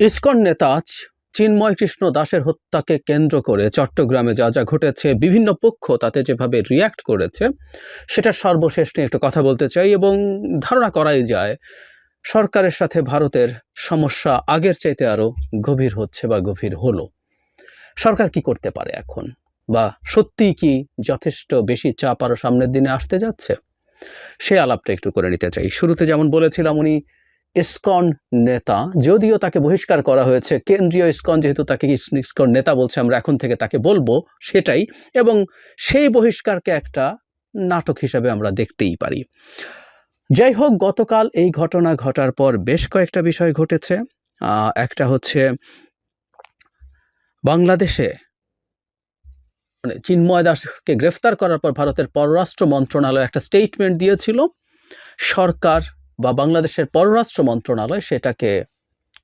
ISKCON নেতা চিন্ময় কৃষ্ণ দাসের হত্যাকে কেন্দ্র করে চট্টগ্রামে যা যা ঘটেছে, বিভিন্ন পক্ষ তাতে যেভাবে রিয়্যাক্ট করেছে, সেটার সর্বশেষ নিয়ে একটু কথা বলতে চাই এবং ধারণা করাই যায়, সরকারের সাথে ভারতের সমস্যা আগের চাইতে আরও গভীর হচ্ছে বা গভীর হলো। সরকার কি করতে পারে এখন? বা সত্যিই কি যথেষ্ট বেশি চাপ আরও সামনের দিনে আসতে যাচ্ছে? সে আলাপটা একটু করে নিতে চাই। শুরুতে যেমন বলেছিলাম উনি ইসকন নেতা, যদিও তাকে বহিষ্কার করা হয়েছে। কেন্দ্রীয় ইসকন যেহেতু তাকে ইস- ইসকন নেতা বলছে, আমরা এখন থেকে তাকে বলব সেটাই। এবং সেই বহিষ্কারকে একটা নাটক হিসাবে আমরা দেখতেই পারি। যাই হোক, গতকাল এই ঘটনা ঘটার পর বেশ কয়েকটা বিষয় ঘটেছে। একটা হচ্ছে বাংলাদেশে মানে চিন্ময় দাসকে গ্রেফতার করার পর ভারতের পররাষ্ট্র মন্ত্রণালয় একটা স্টেটমেন্ট দিয়েছিল। সরকার বা বাংলাদেশের পররাষ্ট্র মন্ত্রণালয় সেটাকে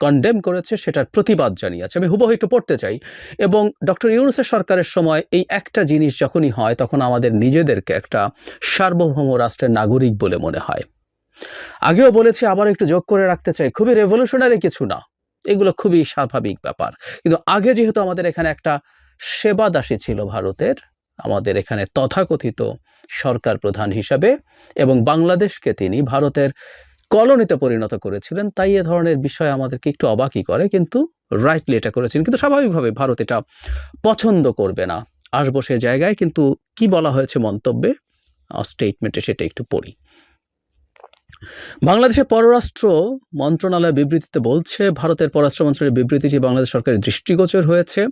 কন্ডেম করেছে, সেটার প্রতিবাদ জানিয়েছে। আমি হুবহু একটু পড়তে চাই। এবং ডক্টর ইউনুসের সরকারের সময় এই একটা জিনিস যখনই হয়, তখন আমাদের নিজেদেরকে একটা সার্বভৌম রাষ্ট্রের নাগরিক বলে মনে হয়। আগেও বলেছি, আবার একটু যোগ করে রাখতে চাই। খুবই রেভলিউশনারি কিছু না। এগুলো খুবই স্বাভাবিক ব্যাপার। কিন্তু আগে যেহেতু আমাদের এখানে একটা সেবাদাসী ছিল ভারতের আমাদের এখানে তথাকথিত সরকার প্রধান হিসাবে এবং বাংলাদেশকে তিনি ভারতের কলোনিতে পরিণত করেছিলেন। তাই এ ধরনের বিষয় আমাদেরকে একটু অবাকই করে, কিন্তু রাইটলি এটা করেছেন কিন্তু স্বাভাবিকভাবে ভারত এটা পছন্দ করবে না। আসব সে জায়গায়, কিন্তু কি বলা হয়েছে মন্তব্যে? স্টেটমেন্টে সেটা একটু পড়ি। বাংলাদেশের পররাষ্ট্র মন্ত্রণালয় বিবৃতিতে বলছে, ভারতের পররাষ্ট্র মন্ত্রণালয়ের বিবৃতিটি বাংলাদেশ সরকারের দৃষ্টিগোচর হয়েছে,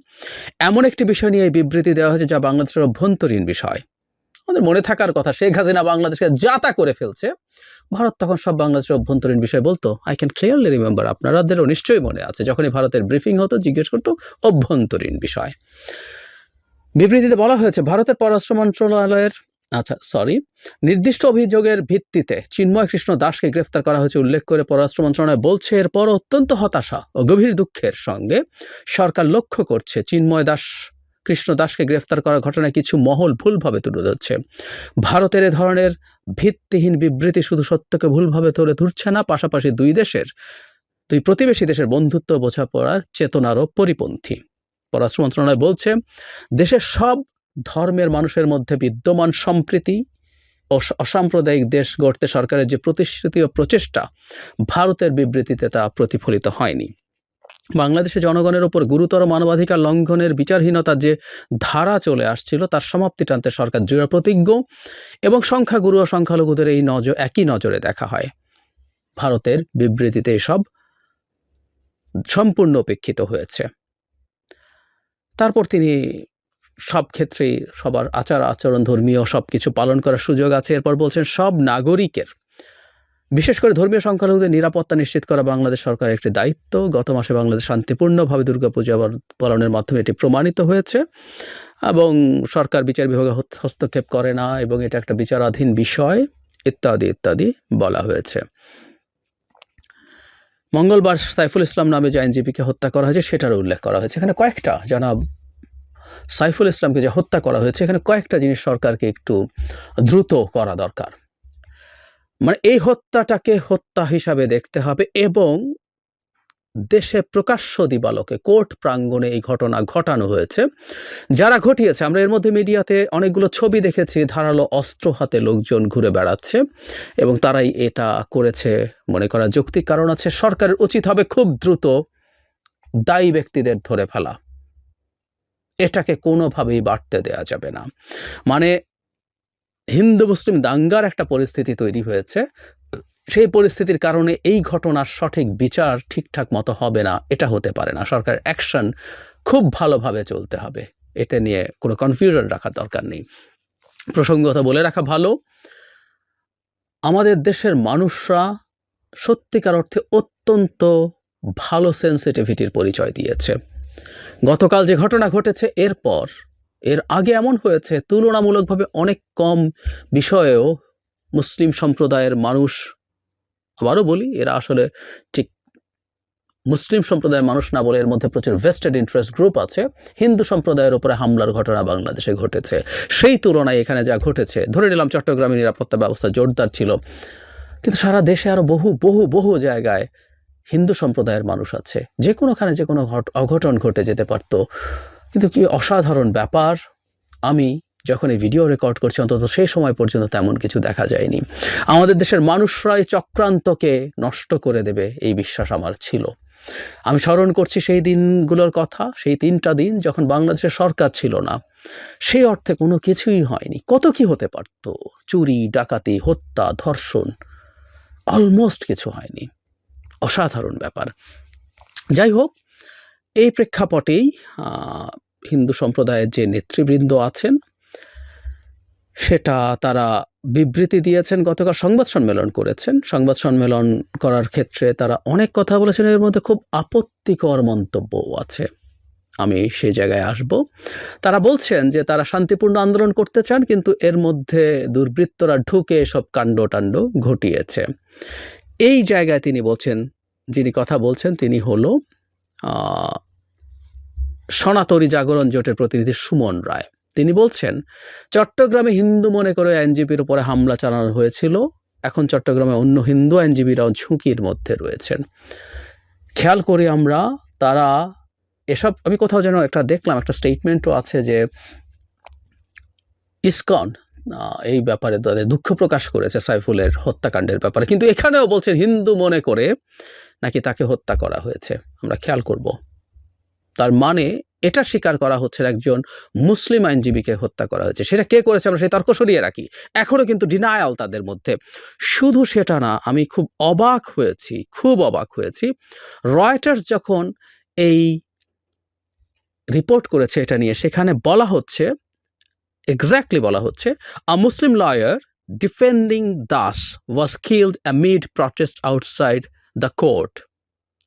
এমন একটি বিষয় নিয়ে এই বিবৃতি দেওয়া হয়েছে যা বাংলাদেশের অভ্যন্তরীণ বিষয়। আমাদের মনে থাকার কথা, শেখ হাসিনা বাংলাদেশকে যাতা করে ফেলছে, ভারত তখন সব বাংলাদেশের অভ্যন্তরীণ বিষয় বলতো। আই ক্যান ক্লিয়ারলি রিমেম্বার আপনারাদেরও নিশ্চয়ই মনে আছে, যখনই ভারতের ব্রিফিং হতো, জিজ্ঞেস করতো, অভ্যন্তরীণ বিষয়। বিবৃতিতে বলা হয়েছে, ভারতের পররাষ্ট্র মন্ত্রণালয়ের আচ্ছা সরি নির্দিষ্ট অভিযোগের ভিত্তিতে চিন্ময় কৃষ্ণ দাসকে গ্রেফতার করা হয়েছে উল্লেখ করে পররাষ্ট্র মন্ত্রণালয় বলছে, এরপর অত্যন্ত হতাশা ও গভীর দুঃখের সঙ্গে সরকার লক্ষ্য করছে চিন্ময় দাস, কৃষ্ণ দাসকে গ্রেফতার করার ঘটনায় কিছু মহল ভুলভাবে তুলে ধরছে। ভারতের এ ধরনের ভিত্তিহীন বিবৃতি শুধু সত্যকে ভুলভাবে তুলে ধরছে না, পাশাপাশি দুই দেশের, দুই প্রতিবেশী দেশের বন্ধুত্ব বোঝাপড়ার চেতনারও পরিপন্থী। পররাষ্ট্র মন্ত্রণালয় বলছে, দেশের সব ধর্মের মানুষের মধ্যে বিদ্যমান সম্প্রীতি ও অসাম্প্রদায়িক দেশ গড়তে সরকারের যে প্রতিশ্রুতি ও প্রচেষ্টা, ভারতের বিবৃতিতে তা প্রতিফলিত হয়নি। বাংলাদেশের জনগণের ওপর গুরুতর মানবাধিকার লঙ্ঘনের বিচারহীনতার যে ধারা চলে আসছিল, তার সমাপ্তি টানতে সরকার দৃঢ় প্রতিজ্ঞ এবং সংখ্যাগুরু ও সংখ্যালঘুদের এই নজর একই নজরে দেখা হয়। ভারতের বিবৃতিতে এসব সম্পূর্ণ উপেক্ষিত হয়েছে। তারপর তিনি সব ক্ষেত্রেই সবার আচার, আচরণ ধর্মীয় সব কিছু পালন করার সুযোগ আছে। এরপর বলছেন, সব নাগরিকের, বিশেষ করে ধর্মীয় সংখ্যালঘুদের নিরাপত্তা নিশ্চিত করা বাংলাদেশ সরকারের একটি দায়িত্ব। গত মাসে বাংলাদেশ শান্তিপূর্ণভাবে দুর্গাপূজা পাল- পালনের মাধ্যমে এটি প্রমাণিত হয়েছে এবং সরকার বিচার বিভাগে হস্তক্ষেপ করে না এবং এটা একটা বিচারাধীন বিষয়, ইত্যাদি ইত্যাদি বলা হয়েছে। মঙ্গলবার সাইফুল ইসলাম নামে যে আইনজীবীকে হত্যা করা হয়েছে, সেটারও উল্লেখ করা হয়েছে। এখানে কয়েকটা জনাব সাইফুল ইসলামকে যে হত্যা করা হয়েছে, এখানে কয়েকটা জিনিস সরকারকে একটু দ্রুত করা দরকার। মানে এই হত্যাটাকে হত্যা হিসাবে দেখতে হবে এবং দেশে প্রকাশ্য দিবালোকে, কোর্ট প্রাঙ্গণে এই ঘটনা ঘটানো হয়েছে। যারা ঘটিয়েছে, আমরা এর মধ্যে মিডিয়াতে অনেকগুলো ছবি দেখেছি, ধারালো অস্ত্র হাতে লোকজন ঘুরে বেড়াচ্ছে এবং তারাই এটা করেছে মনে করা যৌক্তিক কারণ আছে। সরকারের উচিত হবে খুব দ্রুত দায়ী ব্যক্তিদের ধরে ফেলা। এটাকে কোনোভাবেই বাড়তে দেয়া যাবে না। মানে হিন্দু মুসলিম দাঙ্গার একটা পরিস্থিতি তৈরি হয়েছে। সেই পরিস্থিতির কারণে এই ঘটনার সঠিক বিচার ঠিকঠাক মতো হবে না, এটা হতে পারে না। সরকার অ্যাকশন খুব ভালোভাবে চলতে হবে এটা নিয়ে কোনো কনফিউশন রাখার দরকার নেই। প্রসঙ্গত বলে রাখা ভালো, আমাদের দেশের মানুষরা সত্যিকার অর্থে অত্যন্ত ভালো সেন্সিটিভিটির পরিচয় দিয়েছে। গতকাল যে ঘটনা ঘটেছে, এরপর, এর আগে এমন হয়েছে, তুলনামূলকভাবে অনেক কম বিষয়েও মুসলিম সম্প্রদায়ের মানুষ, আবারও বলি, এরা আসলে ঠিক মুসলিম সম্প্রদায়ের মানুষ না বলে এর মধ্যে প্রচুর ভেস্টেড ইন্টারেস্ট গ্রুপ আছে। হিন্দু সম্প্রদায়ের উপরে হামলার ঘটনা বাংলাদেশে ঘটেছে। সেই তুলনায় এখানে যা ঘটেছে, ধরে নিলাম চট্টগ্রামের নিরাপত্তা ব্যবস্থা জোরদার ছিল। কিন্তু সারা দেশে আরও বহু বহু বহু জায়গায় হিন্দু সম্প্রদায়ের মানুষ আছে। যে কোনোখানে যে কোনো ঘট- অঘটন ঘটে যেতে পারত। কিন্তু কি অসাধারণ ব্যাপার, আমি যখন এই ভিডিও রেকর্ড করছি, অন্তত সেই সময় পর্যন্ত তেমন কিছু দেখা যায়নি। আমাদের দেশের মানুষরাই চক্রান্তকে নষ্ট করে দেবে, এই বিশ্বাস আমার ছিল। আমি স্মরণ করছি সেই দিনগুলোর কথা, সেই তিনটা দিন যখন বাংলাদেশের সরকার ছিল না। সেই অর্থে কোনো কিছুই হয়নি। কত কি হতে পারত? চুরি, ডাকাতি, হত্যা, ধর্ষণ অলমোস্ট কিছু হয়নি। অসাধারণ ব্যাপার। যাই হোক, এই প্রেক্ষাপটেই হিন্দু সম্প্রদায়ের যে নেতৃবৃন্দ আছেন, সেটা তারা বিবৃতি দিয়েছেন, গতকাল সংবাদ সম্মেলন করেছেন। সংবাদ সম্মেলন করার ক্ষেত্রে তারা অনেক কথা বলেছেন, এর মধ্যে খুব আপত্তিকর মন্তব্যও আছে। আমি সেই জায়গায় আসব। তারা বলছেন যে তারা শান্তিপূর্ণ আন্দোলন করতে চান, কিন্তু এর মধ্যে দুর্বৃত্তরা ঢুকে সব কাণ্ড টাণ্ড ঘটিয়েছে। এই জায়গায় তিনি বলছেন, যিনি কথা বলছেন তিনি হলো সনাতনী জাগরণ জোটের প্রতিনিধি সুমন রায়। তিনি বলছেন, চট্টগ্রামে হিন্দু মনে করে আইনজীবীর উপরে হামলা চালানো হয়েছিল, এখন চট্টগ্রামে অন্য হিন্দু আইনজীবীরাও ঝুঁকির মধ্যে রয়েছেন। খেয়াল করি আমরা, তারা এসব, আমি কোথাও যেন একটা দেখলাম, একটা স্টেটমেন্টও আছে যে, ইসকন এই ব্যাপারে তাদের দুঃখ প্রকাশ করেছে সাইফুলের হত্যাকাণ্ডের ব্যাপারে। কিন্তু এখানেও বলছেন, হিন্দু মনে করে নাকি তাকে হত্যা করা হয়েছে? আমরা খেয়াল করব। তার মানে এটা স্বীকার করা হচ্ছে একজন মুসলিম আইনজীবীকে হত্যা করা হয়েছে। সেটা কে করেছে আমরা সেই তর্ক সরিয়ে রাখি। এখনও কিন্তু ডিনায়াল তাদের মধ্যে। শুধু সেটা না, আমি খুব অবাক হয়েছি, খুব অবাক হয়েছি। রয়টার্স যখন এই রিপোর্ট করেছে এটা নিয়ে, সেখানে বলা হচ্ছে এক্স্যাক্টলি বলা হচ্ছে a Muslim lawyer defending Das was killed amid protest outside the court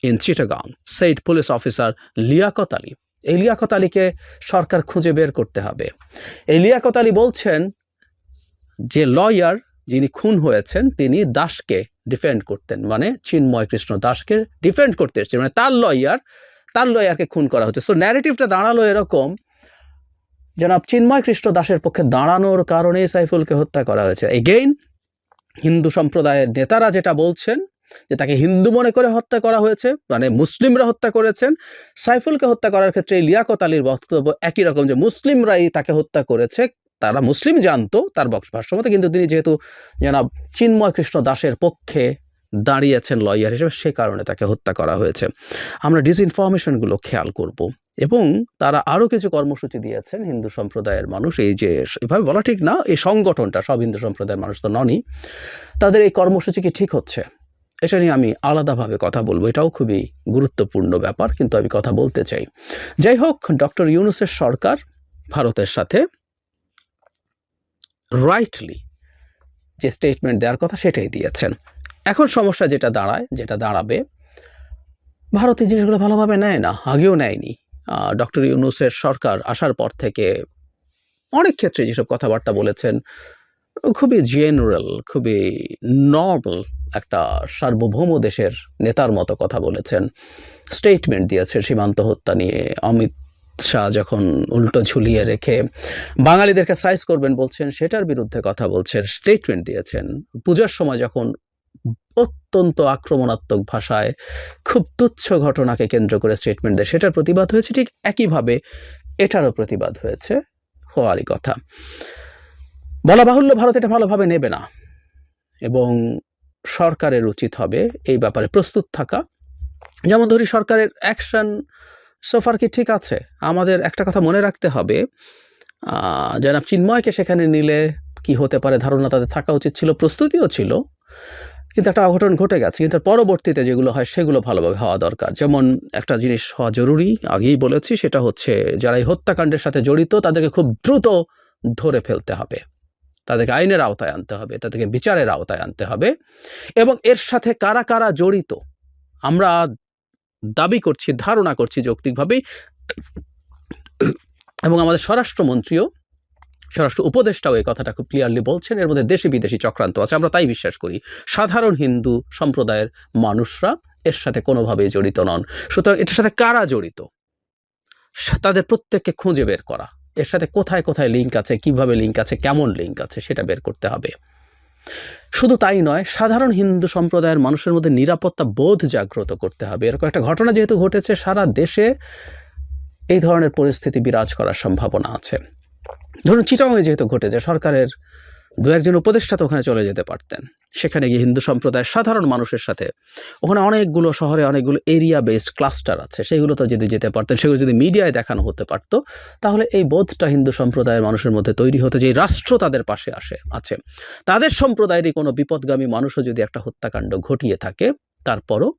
in Chittagong said police officer Liaqat Ali এই লিয়াকত আলীকে সরকার খুঁজে বের করতে হবে। এই লিয়াকত আলী বলছেন যে লয়ার যিনি খুন হয়েছেন, তিনি দাসকে ডিফেন্ড করতেন মানে চিন্ময় কৃষ্ণ দাসকে ডিফেন্ড করতে এসেছেন মানে তার লয়ার তার লয়ারকে খুন করা হচ্ছে। সো ন্যারেটিভটা দাঁড়াল এরকম জনাব চিন্ময় কৃষ্ণ দাসের পক্ষে দাঁড়ানোর কারণে সাইফুলকে হত্যা করা হয়েছে। এগেইন হিন্দু সম্প্রদায়ের নেতারা যেটা বলছেন, যে তাকে হিন্দু মনে করে হত্যা করা হয়েছে মানে মুসলিমরা হত্যা করেছেন, সাইফুলকে হত্যা করার ক্ষেত্রে লিয়াকত আলীর বক্তব্য একই রকম, যে মুসলিমরাই তাকে হত্যা করেছে, তারা মুসলিম জানতো তার বক্স ভাষ্যমতে, কিন্তু তিনি যেহেতু জনাব চিন্ময় কৃষ্ণ দাসের পক্ষে দাঁড়িয়েছেন লয়ার হিসেবে সে কারণে তাকে হত্যা করা হয়েছে। আমরা ডিসইনফরমেশনগুলো খেয়াল করব এবং তারা আরও কিছু কর্মসূচি দিয়েছেন হিন্দু সম্প্রদায়ের মানুষ। এই যে এভাবে বলা ঠিক না, এই সংগঠনটা, সব হিন্দু সম্প্রদায়ের মানুষ তো ননই, তাদের এই কর্মসূচি কি ঠিক হচ্ছে? এটা নিয়ে আমি আলাদাভাবে কথা বলব, এটাও খুবই গুরুত্বপূর্ণ ব্যাপার, কিন্তু আমি কথা বলতে চাই। যাই হোক, ডক্টর ইউনুসের সরকার ভারতের সাথে রাইটলি যে স্টেটমেন্ট দেওয়ার কথা সেটাই দিয়েছেন। এখন সমস্যা যেটা দাঁড়ায়, যেটা দাঁড়াবে, ভারত এই জিনিসগুলো ভালোভাবে নেয় না, আগেও নেয়নি। ডক্টর ইউনুসের সরকার আসার পর থেকে অনেক ক্ষেত্রে যেসব কথাবার্তা বলেছেন, খুবই জেনারেল খুবই নর্মাল একটা সার্বভৌম দেশের নেতার মতো কথা বলেছেন। স্টেটমেন্ট দিয়েছে সীমান্ত হত্যা নিয়ে। অমিত শাহ যখন উল্টো ঝুলিয়ে রেখে বাঙালিদেরকে সাইজ করবেন বলছেন, সেটার বিরুদ্ধে কথা বলছেন স্টেটমেন্ট দিয়েছেন। পূজার সময় যখন অত্যন্ত আক্রমণাত্মক ভাষায় খুব তুচ্ছ ঘটনাকে কেন্দ্র করে স্টেটমেন্ট দেয়। সেটার প্রতিবাদ হয়েছে ঠিক একইভাবে এটারও প্রতিবাদ হয়েছে হওয়ারই কথা। বলা বাহুল্য ভারত এটা ভালোভাবে নেবে না এবং সরকারের উচিত হবে এই ব্যাপারে প্রস্তুত থাকা। যেমন ধরি সরকারের অ্যাকশন সোফার কি ঠিক আছে? আমাদের একটা কথা মনে রাখতে হবে জনাব চিন্ময়কে সেখানে নিলে কি হতে পারে ধারণা তাদের থাকা উচিত ছিল, প্রস্তুতিও ছিল। কিন্তু একটা অঘটন ঘটে গেছে। কিন্তু পরবর্তীতে যেগুলো হয়, সেগুলো ভালোভাবে হওয়া দরকার। যেমন একটা জিনিস হওয়া জরুরি, আগেই বলেছি, সেটা হচ্ছে যারা এই হত্যাকাণ্ডের সাথে জড়িত, তাদেরকে খুব দ্রুত ধরে ফেলতে হবে। তাদেরকে আইনের আওতায় আনতে হবে, তাদেরকে বিচারের আওতায় আনতে হবে। এবং এর সাথে কারা কারা জড়িত, আমরা দাবি করছি, ধারণা করছি যৌক্তিকভাবেই। এবং আমাদের স্বরাষ্ট্রমন্ত্রীও স্বরাষ্ট্র উপদেষ্টাও এই কথাটা খুব ক্লিয়ারলি বলছেন। এর মধ্যে দেশি বিদেশি চক্রান্ত আছে। আমরা তাই বিশ্বাস করি। সাধারণ হিন্দু সম্প্রদায়ের মানুষরা এর সাথে কোনোভাবেই জড়িত নন। সুতরাং এটার সাথে কারা জড়িত? তাদের প্রত্যেককে খুঁজে বের করা। এর সাথে কোথায় কোথায় লিঙ্ক আছে, কীভাবে লিঙ্ক আছে, কেমন লিঙ্ক আছে, সেটা বের করতে হবে। শুধু তাই নয়, সাধারণ হিন্দু সম্প্রদায়ের মানুষের মধ্যে নিরাপত্তা বোধ জাগ্রত করতে হবে। এরকম একটা ঘটনা যেহেতু ঘটেছে, সারা দেশে এই ধরনের পরিস্থিতি বিরাজ করার সম্ভাবনা আছে। ধরুন চিটাংয়ে যেহেতু ঘটেছে, সরকারের দু একজন উপদেষ্টা তো ওখানে চলে যেতে পারতেন। সেখানে গিয়ে হিন্দু সম্প্রদায়ের সাধারণ মানুষের সাথে ওখানে অনেকগুলো শহরে অনেকগুলো এরিয়া বেসড ক্লাস্টার আছে। সেগুলো তো যদি যেতে পারতেন, সেগুলো যদি মিডিয়ায় দেখানো হতে পারতো, তাহলে এই বোধটা হিন্দু সম্প্রদায়ের মানুষের মধ্যে তৈরি হতো যে রাষ্ট্র তাদের পাশে আসে, আছে। তাদের সম্প্রদায়েরই কোনো বিপদগামী মানুষও যদি একটা হত্যাকাণ্ড ঘটিয়ে থাকে, তারপরও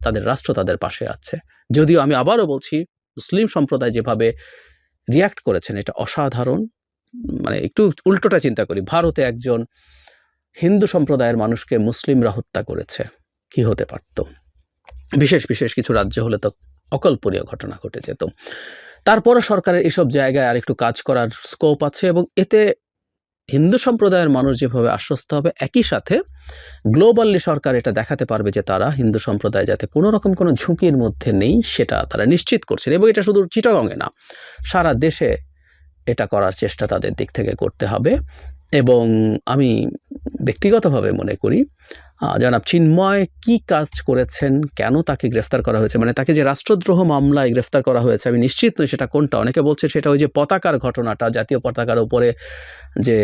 তাদের রাষ্ট্র তাদের পাশে আছে। যদিও আমি আবারও বলছি, মুসলিম সম্প্রদায় যেভাবে রিয়াক্ট করেছেন, এটা অসাধারণ। মানে একটু উল্টোটা চিন্তা করি। ভারতে একজন হিন্দু সম্প্রদায়ের মানুষকে মুসলিমরা হত্যা করেছে। কি হতে পারত? বিশেষ বিশেষ কিছু রাজ্য হলে তো অকল্পনীয় ঘটনা ঘটে যেত। তারপরও সরকারের এসব জায়গায় আর একটু কাজ করার স্কোপ আছে এবং এতে হিন্দু সম্প্রদায়ের মানুষ যেভাবে আশ্বস্ত হবে, একই সাথে গ্লোবালি সরকার এটা দেখাতে পারবে যে তারা হিন্দু সম্প্রদায় যাতে কোনো রকম কোনো ঝুঁকির মধ্যে নেই, সেটা তারা নিশ্চিত করছেন। এবং এটা শুধু চিটাগংয়ে না, সারা দেশে এটা করার চেষ্টা তাদের দিক থেকে করতে হবে। এবং আমি ব্যক্তিগতভাবে মনে করি জনাব চিন্ময় কি কাজ করেছেন, কেন তাকে গ্রেফতার করা হয়েছে মানে তাকে যে রাষ্ট্রদ্রোহ মামলায় গ্রেফতার করা হয়েছে, আমি নিশ্চিত নই সেটা কোনটা। অনেকে বলছে সেটা ওই যে পতাকার ঘটনাটা, জাতীয় পতাকার উপরে যে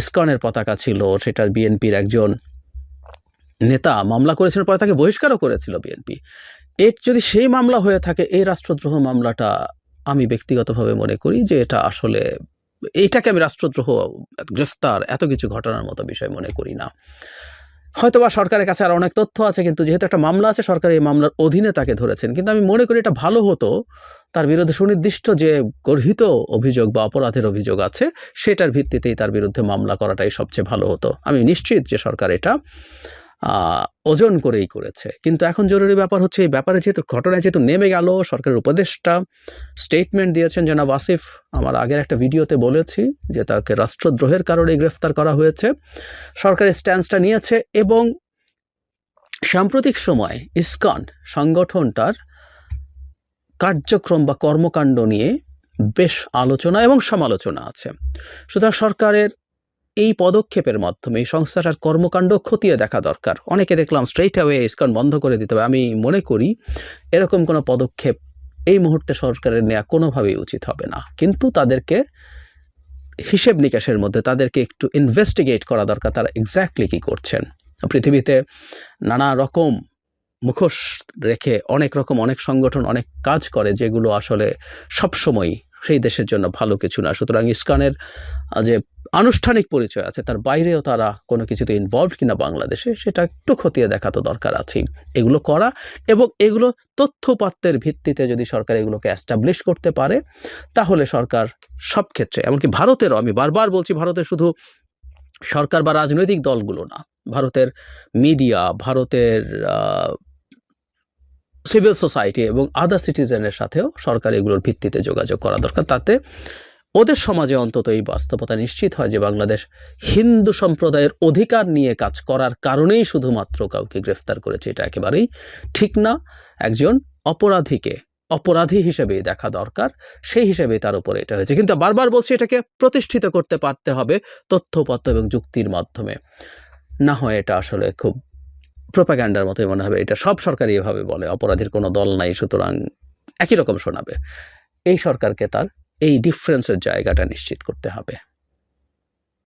ইস্কনের পতাকা ছিল, সেটা বিএনপির একজন নেতা মামলা করেছিল পরে তাকে বহিষ্কারও করেছিল বিএনপি। এর যদি সেই মামলা হয়ে থাকে, এই রাষ্ট্রদ্রোহ মামলাটা আমি ব্যক্তিগতভাবে মনে করি যে এটা আসলে এইটাকে আমি রাষ্ট্রদ্রোহ, গ্রেফতার, এত কিছু ঘটনার মতো বিষয় মনে করি না। হয়তোবা সরকারের কাছে আর অনেক তথ্য আছে, কিন্তু যেহেতু একটা মামলা আছে, সরকার এই মামলার অধীনে তাকে ধরেছেন। কিন্তু আমি মনে করি এটা ভালো হতো, তার বিরুদ্ধে সুনির্দিষ্ট যে গর্হিত অভিযোগ বা অপরাধের অভিযোগ আছে, সেটার ভিত্তিতেই তার বিরুদ্ধে মামলা করাটাই সবচেয়ে ভালো হতো। আমি নিশ্চিত যে সরকার এটা ওজন করেই করেছে। কিন্তু এখন জরুরি ব্যাপার হচ্ছে এই ব্যাপারে যেহেতু, ঘটনায় যেহেতু নেমে গেল সরকারের উপদেষ্টা স্টেটমেন্ট দিয়েছেন জনাব আসিফ। আমার আগের একটা ভিডিওতে বলেছি যে তাকে রাষ্ট্রদ্রোহের কারণে গ্রেফতার করা হয়েছে। সরকারের স্ট্যান্সটা নিয়েছে এবং সাম্প্রতিক সময় ইসকন সংগঠনটার কার্যক্রম বা কর্মকাণ্ড নিয়ে বেশ আলোচনা এবং সমালোচনা আছে। সুতরাং সরকারের এই পদক্ষেপের মাধ্যমে এই সংস্থাটার কর্মকাণ্ড খতিয়ে দেখা দরকার। অনেকে দেখলাম স্ট্রেইট অ্যাওয়ে ইসকন বন্ধ করে দিতে হবে আমি মনে করি, এরকম কোনো পদক্ষেপ এই মুহূর্তে সরকারের নেওয়া কোনোভাবেই উচিত হবে না। কিন্তু তাদেরকে হিসেব নিকাশের মধ্যে তাদেরকে একটু ইনভেস্টিগেট করা দরকার, তারা এক্স্যাক্টলি কী করছেন। পৃথিবীতে নানা রকম মুখোশ রেখে অনেক রকম অনেক সংগঠন অনেক কাজ করে, যেগুলো আসলে সবসময় সেই দেশের জন্য ভালো কিছু না। সুতরাং ইস্কানের যে আনুষ্ঠানিক পরিচয় আছে, তার বাইরেও তারা কোনো কিছুতে ইনভলভ কিনা বাংলাদেশে, সেটা একটু খতিয়ে দেখা তো দরকার আছেই। এগুলো করা এবং এগুলো তথ্যপাত্রের ভিত্তিতে যদি সরকার এগুলোকে অ্যাস্টাবলিশ করতে পারে, তাহলে সরকার সব ক্ষেত্রে, এমনকি ভারতেরও, আমি বারবার বলছি ভারতে শুধু সরকার বা রাজনৈতিক দলগুলো না, ভারতের মিডিয়া ভারতের সিভিল সোসাইটি এবং আদার সিটিজেনের সাথেও সরকার এগুলোর ভিত্তিতে যোগাযোগ করা দরকার। তাতে ওদের সমাজে অন্তত এই বাস্তবতা নিশ্চিত হয় যে বাংলাদেশ হিন্দু সম্প্রদায়ের অধিকার নিয়ে কাজ করার কারণেই শুধুমাত্র কাউকে গ্রেফতার করেছে, এটা একেবারেই ঠিক না। একজন অপরাধীকে, অপরাধী হিসেবেই দেখা দরকার, সেই হিসেবে তার উপরে এটা হয়েছে। কিন্তু বারবার বলছি, এটাকে প্রতিষ্ঠিত করতে পারতে হবে তথ্যপত্র এবং যুক্তির মাধ্যমে। না হয় এটা আসলে খুব প্রোপাগ্যান্ডার মতোই মনে হবে। এটা সব সরকারই এভাবে বলে, অপরাধীর কোনো দল নাই, সুতরাং একই রকম শোনাবে। এই সরকারকে তার এই ডিফারেন্সের জায়গাটা নিশ্চিত করতে হবে।